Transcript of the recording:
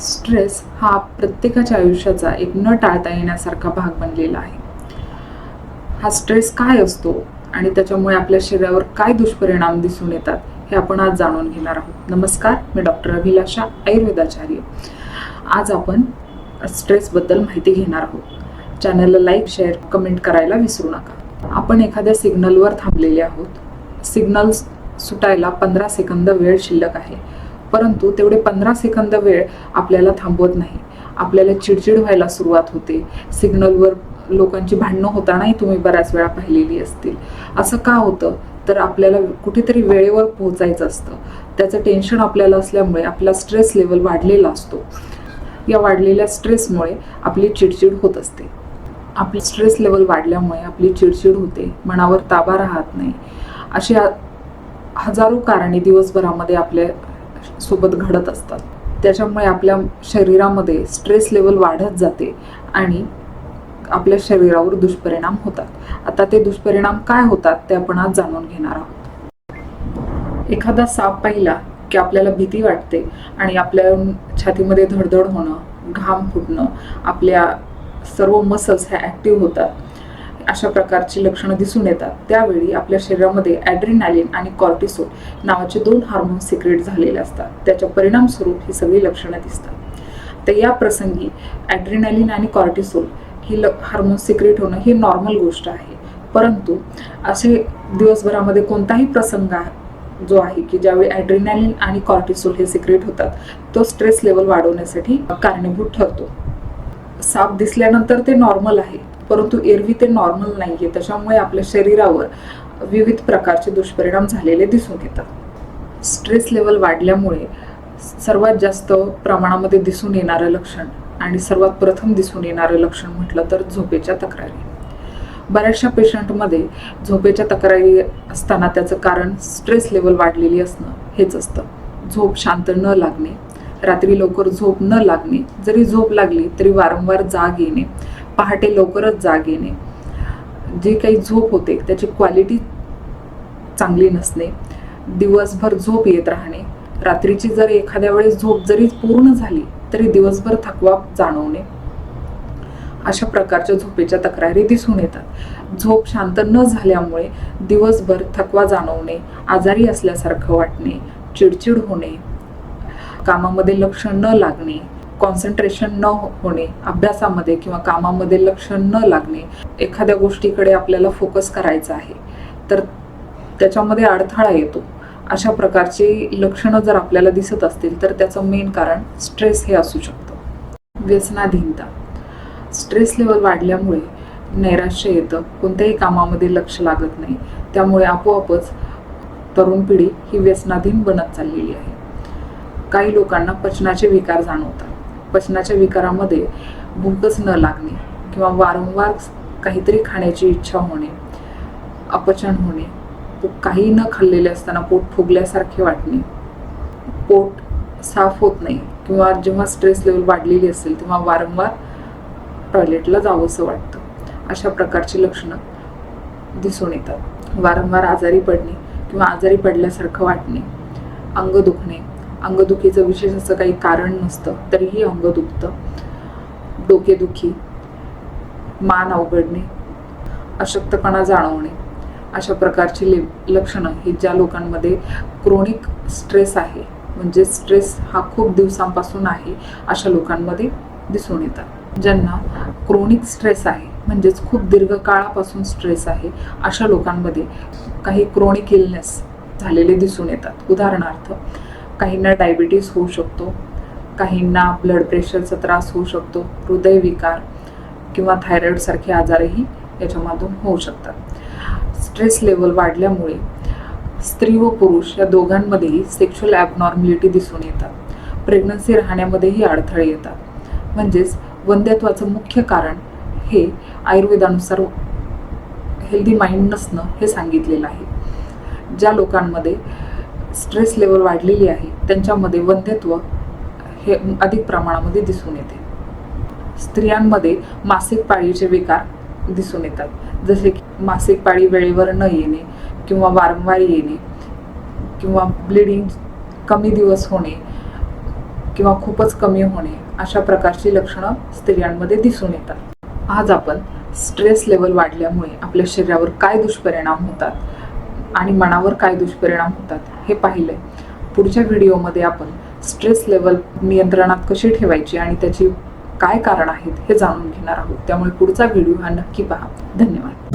Stress हा प्रत्येकाच्या आयुष्याचा एक न टाळता येण्यासारखा भाग बनलेला आहे. हा स्ट्रेस काय असतो आणि त्याच्यामुळे आपल्या शरीरावर काय दुष्परिणाम दिसून येतात हे आपण आज जाणून घेणार आहोत. नमस्कार मी डॉक्टर अभिलाषा आयुर्वेदाचार्य. आज आपण स्ट्रेसबद्दल माहिती घेणार आहोत. चॅनलला लाईक शेअर कमेंट करायला विसरू नका. आपण एखाद्या सिग्नलवर थांबलेले आहोत. सिग्नल सुटायला पंधरा सेकंद वेळ शिल्लक आहे. परंतु तेवढे पंधरा सेकंद वेळ आपल्याला थांबवत नाही. आपल्याला चिडचिड व्हायला सुरुवात होते. सिग्नलवर लोकांची भांडणं होतानाही तुम्ही बऱ्याच वेळा पाहिलेली असतील. असं का होतं? तर आपल्याला कुठेतरी वेळेवर पोहोचायचं असतं. त्याचं टेन्शन आपल्याला असल्यामुळे आपला स्ट्रेस लेवल वाढलेला असतो. या वाढलेल्या स्ट्रेसमुळे आपली चिडचिड होत असते. आपली स्ट्रेस लेवल वाढल्यामुळे आपली चिडचिड होते. मनावर ताबा राहत नाही. अशी हजारो कारणे दिवसभरामध्ये आपल्या सोबत घडत असतात. त्याच्यामुळे आपल्या शरीरामध्ये स्ट्रेस लेवल वाढत जाते आणि आपल्या शरीरावर दुष्परिणाम होतात. आता ते दुष्परिणाम काय होतात ते आपण आज जाणून घेणार आहोत. एखादा साप पाहिला की आपल्याला भीती वाटते आणि आपल्या छातीमध्ये धडधड होणं घाम फुटणं आपल्या सर्व मसल्स ह्या ॲक्टिव्ह होतात. अशा प्रकारची लक्षणं दिसून येतात. त्यावेळी आपल्या शरीरामध्ये ॲड्रिनॅलिन आणि कॉर्टिसोल नावाचे दोन हार्मोन सिक्रेट झालेले असतात. त्याच्या परिणामस्वरूप ही सगळी लक्षणं दिसतात. तर या प्रसंगी ॲड्रिनॅलिन आणि कॉर्टिसोल ही ल हार्मोन सिक्रेट होणं ही नॉर्मल गोष्ट आहे. परंतु असे दिवसभरामध्ये कोणताही प्रसंग जो आहे की ज्यावेळी ॲड्रिनॅलिन आणि कॉर्टिसोल हे सिक्रेट होतात तो स्ट्रेस लेवल वाढवण्यासाठी कारणीभूत ठरतो. साप दिसल्यानंतर ते नॉर्मल आहे. परंतु एरवी ते नॉर्मल नाही आहे त्याच्यामुळे आपल्या शरीरावर विविध प्रकारचे दुष्परिणाम झालेले दिसून येतात. स्ट्रेस लेवल वाढल्यामुळे सर्वात जास्त प्रमाणामध्ये दिसून येणारं लक्षण आणि सर्वात प्रथम दिसून येणारं लक्षण म्हटलं तर झोपेच्या तक्रारी. बऱ्याचशा पेशंटमध्ये झोपेच्या तक्रारी असताना त्याचं कारण स्ट्रेस लेवल वाढलेली असणं हेच असतं. झोप शांत न लागणे रात्री लवकर झोप न लागणे जरी झोप लागली तरी वारंवार जाग येणे पहाटे लवकरच जाग येणे. जी काही झोप होते त्याची क्वालिटी चांगली नसणे. दिवसभर झोप येत राहणे. रात्रीची जर एखाद्या वेळेस झोप जरी पूर्ण झाली तरी दिवसभर थकवा जाणवणे. अशा प्रकारच्या झोपेच्या तक्रारी दिसून येतात. झोप शांत न झाल्यामुळे दिवसभर थकवा जाणवणे आजारी असल्यासारखं वाटणे चिडचिड होणे कामामध्ये लक्ष न लागणे कॉन्सन्ट्रेशन न होणे अभ्यासामध्ये किंवा कामामध्ये लक्ष न लागणे एखाद्या गोष्टीकडे आपल्याला फोकस करायचा आहे तर त्याच्यामध्ये अडथळा येतो. अशा प्रकारची लक्षणं जर आपल्याला दिसत असतील तर त्याचं मेन कारण स्ट्रेस हे असू शकतं. व्यसनाधीनता. स्ट्रेस लेवल वाढल्यामुळे नैराश्य येतं कोणत्याही कामामध्ये लक्ष लागत नाही त्यामुळे आपोआपच तरुण पिढी ही व्यसनाधीन बनत चाललेली आहे. काही लोकांना पचनाचे विकार जाणवतात. पचनाच्या विकारामध्ये भूकच न लागणे किंवा वारंवार काहीतरी खाण्याची इच्छा होणे अपचन होणे काही न खाल्लेले असताना पोट फुगल्यासारखे वाटणे. पोट साफ होत नाही किंवा जेव्हा स्ट्रेस लेवल वाढलेली असेल तेव्हा वारंवार टॉयलेटला जावंसं वाटतं. अशा प्रकारची लक्षणं दिसून येतात. वारंवार आजारी पडणे किंवा आजारी पडल्यासारखं वाटणे अंग दुखणे अंगदुखीचं विशेष असं काही कारण नसतं तरीही अंग दुखतं डोकेदुखी मान अवघडणे अशक्तपणा जाणवणे अशा प्रकारची ले लक्षणं ही ज्या लोकांमध्ये क्रोनिक स्ट्रेस आहे म्हणजे स्ट्रेस हा खूप दिवसांपासून आहे अशा लोकांमध्ये दिसून येतात. ज्यांना क्रोनिक स्ट्रेस आहे म्हणजेच खूप दीर्घकाळापासून स्ट्रेस आहे अशा लोकांमध्ये काही क्रोनिक इलनेस झालेले दिसून येतात. उदाहरणार्थ काहींना डायबिटीस होऊ शकतो काहींना ब्लड प्रेशरचा त्रास होऊ शकतो हृदयविकार किंवा थायरॉईडसारखे आजारही याच्यामधून होऊ शकतात. स्ट्रेस लेवल वाढल्यामुळे स्त्री व पुरुष या दोघांमध्येही सेक्शुअल ॲबनॉर्मॅलिटी दिसून येतात. प्रेग्नन्सी राहण्यामध्येही अडथळे येतात. म्हणजेच वंध्यत्वाचं मुख्य कारण हे आयुर्वेदानुसार हेल्दी माइंड नसणं हे सांगितलेलं आहे. ज्या लोकांमध्ये स्ट्रेस लेवल वाढलेली आहे त्यांच्यामध्ये वंध्यत्व हे अधिक प्रमाणामध्ये दिसून येते. स्त्रियांमध्ये मासिक पाळीचे विकार दिसून येतात. जसे की मासिक पाळी वेळेवर न येणे किंवा वारंवार येणे किंवा ब्लिडिंग कमी दिवस होणे किंवा खूपच कमी होणे अशा प्रकारची लक्षणं स्त्रियांमध्ये दिसून येतात. आज आपण स्ट्रेस लेवल वाढल्यामुळे आपल्या शरीरावर काय दुष्परिणाम होतात आणि मनावर काय दुष्परिणाम होतात हे पाहिलंय. पुढच्या व्हिडिओमध्ये आपण स्ट्रेस लेवल नियंत्रणात कशी ठेवायची आणि त्याची काय कारण आहेत हे जाणून घेणार आहोत. त्यामुळे पुढचा व्हिडिओ हा नक्की पहा. धन्यवाद.